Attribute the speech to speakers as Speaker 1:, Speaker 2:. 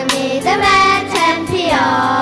Speaker 1: to me the man champion.